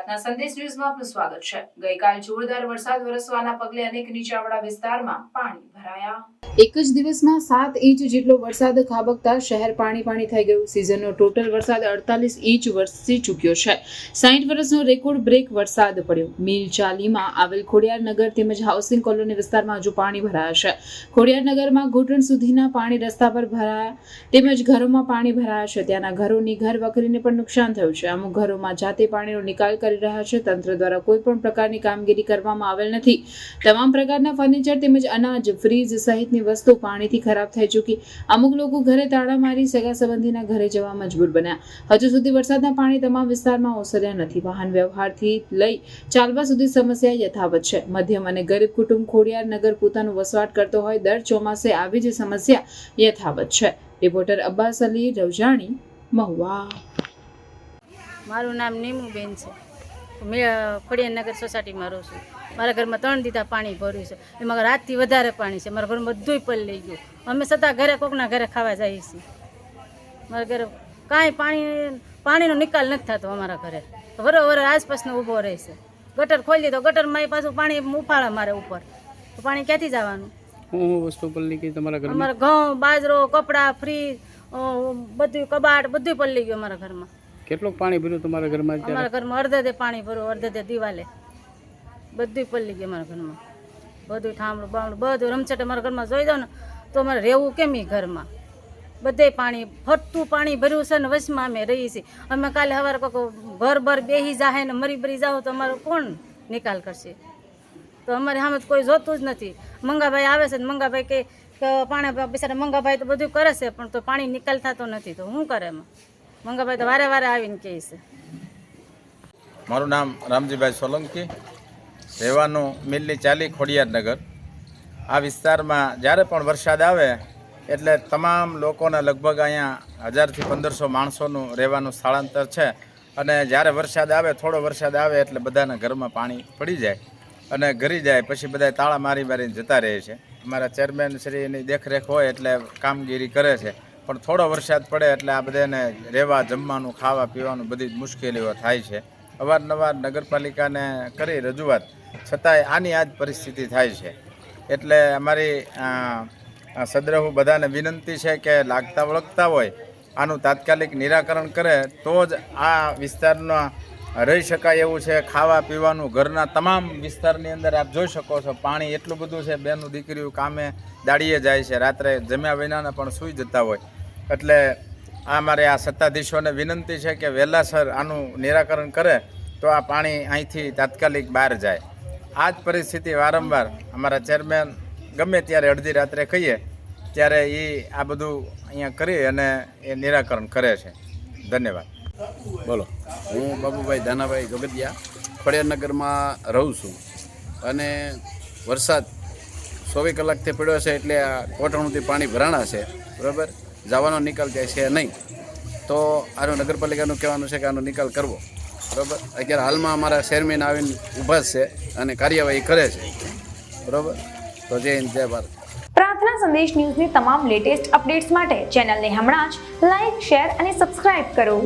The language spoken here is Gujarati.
પ્રાર્થના સંદેશ ન્યૂઝમાં આપનું સ્વાગત છે. ગઈકાલ જોરદાર વરસાદ વરસવાના પગલે અનેક નીચાણવાળા વિસ્તારમાં પાણી ભરાયા. એક જ દિવસમાં સાત ઇંચ જેટલો વરસાદ ખાબકતા શહેર પાણી પાણી થઈ ગયું. સિઝનનો ટોટલ વરસાદ અડતાલીસ ઇંચ વરસી ચૂક્યો છે. સાઠ વર્ષનો રેકોર્ડ બ્રેક વરસાદ પડ્યો. મિલ આવેલ ખોડિયારનગર તેમજ હાઉસિંગ કોલોની વિસ્તારમાં હજુ પાણી ભરાયા છે. ખોડિયારનગરમાં ઘૂંટણ સુધીના પાણી રસ્તા પર ભરાયા તેમજ ઘરોમાં પાણી ભરાયા છે. ત્યાંના ઘરોની ઘર વકરીને પણ નુકસાન થયું છે. અમુક ઘરોમાં જાતે પાણીનો નિકાલ કરી રહ્યા છે. તંત્ર દ્વારા કોઈ પણ પ્રકારની કામગીરી કરવામાં આવેલ નથી. તમામ પ્રકારના ફર્નિચર તેમજ અનાજ ફ્રીજ સહિતની વસ્તુ પાણીથી ખરાબ થઈ ચૂકી. અમુક લોકો ઘરે તાળા મારી સગા સંબંધીના ઘરે જવા મજબૂર બન્યા. હજુ સુધી વરસાદના પાણી તમામ વિસ્તારમાં ઓસર્યા નથી. વાહન વ્યવહારથી લઈ ચાલવા સુધી સમસ્યા યથાવત છે. મધ્યમ અને ગરીબ કુટુંબ ખોડિયાર નગર પોતાનું વસવાટ કરતો હોય, દર ચોમાસે આવી જ સમસ્યા યથાવત છે. રિપોર્ટર અબ્બાસ અલી રવજાણી મહુવા. મારું નામ નીમુબેન છે. મેં ખોડિયાનગર સોસાયટીમાં રહું છું. મારા ઘરમાં ત્રણ દીધા પાણી ભર્યું છે. એમાં રાતથી વધારે પાણી છે. મારા ઘરમાં બધુંય પલ લઈ ગયું. અમે છતાં ઘરે કોકના ઘરે ખાવા જઈએ છીએ. મારા ઘરે કાંઈ પાણી પાણીનો નિકાલ નથી થતો અમારા ઘરે. વરો વરો આસપાસનો ઊભો રહે છે. ગટર ખોલી તો ગટરમાં એ પાછું પાણી ઉફાળા મારે ઉપર. તો પાણી ક્યાંથી જવાનું? હું હું વસ્તુ પલ્લી ગઈ તમારા ઘરમાં? અમારા ઘઉં બાજરો કપડાં ફ્રીજ બધું કબાટ બધું પલ્લી ગયું અમારા ઘરમાં. કેટલું પાણી ભર્યું તમારા ઘરમાં અમારા ઘરમાં અડધે તે પાણી ભર્યું, અડધે તે દિવાલે. બધું પલ્લી ગયું અમારા ઘરમાં. બધું થાંભળું બામણું બધું રમચટ અમારા ઘરમાં જોઈ દઉં ને, તો અમારે રહેવું કેમ એ ઘરમાં? બધે પાણી, ફરતું પાણી ભર્યું છે ને વચમાં અમે રહીએ છીએ. અમે કાલે સવારે કોઈક ભર ભર બેહી જાહે ને, મરી બરી જાવ તો અમારો કોણ નિકાલ કરશે? તો અમારે સામે કોઈ જોતું જ નથી. મંગાભાઈ આવે છે ને, મંગાભાઈ કે પાણી, બિચારા મંગાભાઈ તો બધું કરે છે, પણ તો પાણી નિકાલ થતો નથી. તો શું કરે એમાં? મંગાભાઈ તો વારે વારે આવીને કહે છે. મારું નામ રામજીભાઈ સોલંકી. રહેવાનું મિલની ચાલી ખોડિયારનગર. આ વિસ્તારમાં જ્યારે પણ વરસાદ આવે, એટલે તમામ લોકોને લગભગ અહીંયા હજારથી પંદરસો માણસોનું રહેવાનું સ્થળાંતર છે. અને જ્યારે વરસાદ આવે, થોડો વરસાદ આવે, એટલે બધાના ઘરમાં પાણી પડી જાય. અને ઘરી જાય, પછી બધા તાળા મારી મારીને જતા રહે છે. અમારા ચેરમેન શ્રીની દેખરેખ હોય, એટલે કામગીરી કરે છે. પણ થોડો વરસાદ પડે એટલે આ બધાને રહેવા જમવાનું, ખાવા, પીવાનું બધી જ મુશ્કેલીઓ થાય છે. અવારનવાર નગરપાલિકાને કરી રજૂઆત, છતાંય આની આ જ પરિસ્થિતિ થાય છે. એટલે અમારી સદ્રહુ બધાને વિનંતી છે કે લાગતા વળગતા હોય, આનું તાત્કાલિક નિરાકરણ કરે, તો જ આ વિસ્તારમાં રહી શકાય એવું છે. ખાવા પીવાનું ઘરના તમામ વિસ્તારની અંદર આપ જોઈ શકો છો, પાણી એટલું બધું છે, બેનું દીકરીઓ કામે દાડીએ જાય છે. રાત્રે જમ્યા વિનાને પણ સૂઈ જતા હોય. એટલે આ મારે આ સત્તાધીશોને વિનંતી છે કે વહેલાસર આનું નિરાકરણ કરે તો આ પાણી અહીંથી તાત્કાલિક બહાર જાય. આ જ પરિસ્થિતિ વારંવાર અમારા ચેરમેન ગમે ત્યારે અડધી રાત્રે કહીએ ત્યારે એ આ બધું અહીંયા કરી અને એ નિરાકરણ કરે છે. ધન્યવાદ. બોલો. હું બાબુભાઈ ધાનાભાઈ ગગડિયા ખોડિયારનગરમાં રહું છું અને વરસાદ ચોવીસ કલાકથી પડ્યો છે એટલે આ કોટણુંથી પાણી ભરાણા છે. બરાબર? જવાનો નિકાલ જાય છે નહીં, તો આનું નગરપાલિકાનું કહેવાનું છે કે આનો નિકાલ કરવો. બરાબર? અત્યારે હાલમાં અમારા ચેરમેન આવીને ઊભા છે અને કાર્યવાહી કરે છે. બરાબર? તો જય હિન્દ, જય ભારત. પ્રાર્થના સંદેશ ન્યૂઝની તમામ લેટેસ્ટ અપડેટ્સ માટે ચેનલને હમણાં જ લાઇક શેર અને સબસ્ક્રાઇબ કરો.